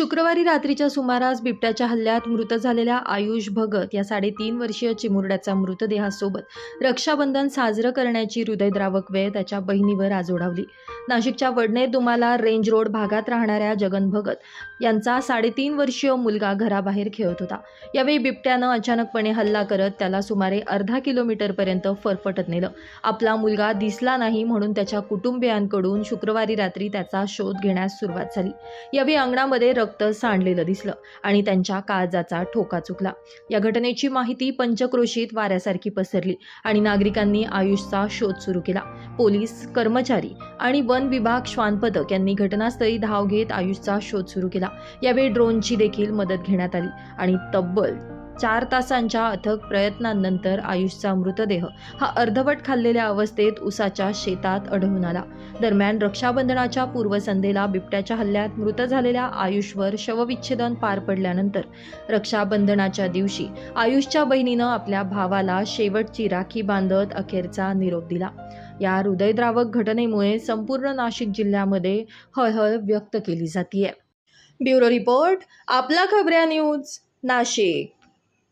शुक्रवारी रात्रीच्या सुमारास बिबट्याच्या हल्ल्यात मृत झालेल्या आयुष भगत या साडेतीन वर्षीय चिमुरड्याचा मृतदेहासोबत रक्षाबंधन साजरं करण्याची हृदयद्रावक वेळ त्याच्या बहिणीवर आज ओढावली नाशिकच्या वडनेर दुमाला रेंज रोड भागात राहणाऱ्या जगन भगत यांचा साडेतीन वर्षीय मुलगा घराबाहेर खेळत होता. यावेळी बिबट्यानं अचानकपणे हल्ला करत त्याला सुमारे अर्धा किलोमीटरपर्यंत फरफटत नेलं. आपला मुलगा दिसला नाही म्हणून त्याच्या कुटुंबियांकडून शुक्रवारी रात्री त्याचा शोध घेण्यास सुरुवात झाली. यावेळी अंगणामध्ये रक्त सांडलेलं दिसलं आणि त्यांच्या काळजाचा ठोका चुकला. या घटनेची माहिती पंचक्रोशीत वाऱ्यासारखी पसरली आणि नागरिकांनी आयुषचा शोध सुरू केला. पोलीस कर्मचारी आणि वन विभाग श्वान पथक यांनी घटनास्थळी धाव घेत आयुषचा शोध सुरू केला. यावेळी ड्रोनची देखील मदत घेण्यात आली आणि तब्बल चार तासांच्या अथक प्रयत्नांनंतर आयुषचा मृतदेह हा अर्धवट खाल्लेल्या अवस्थेत उसाच्या शेतात आढळून आला. दरम्यान रक्षाबंधनाच्या पूर्वसंध्येला बिबट्याच्या हल्ल्यात मृत झालेल्या आयुषवर शवविच्छेदन पार पडल्यानंतर रक्षाबंधनाच्या दिवशी आयुषच्या बहिणीनं आपल्या भावाला शेवटची राखी बांधत अखेरचा निरोप दिला. या हृदयद्रावक घटनेमुळे संपूर्ण नाशिक जिल्ह्यामध्ये हळहळ व्यक्त केली जातीय. ब्युरो रिपोर्ट आपला खबऱ्या न्यूज नाशिक.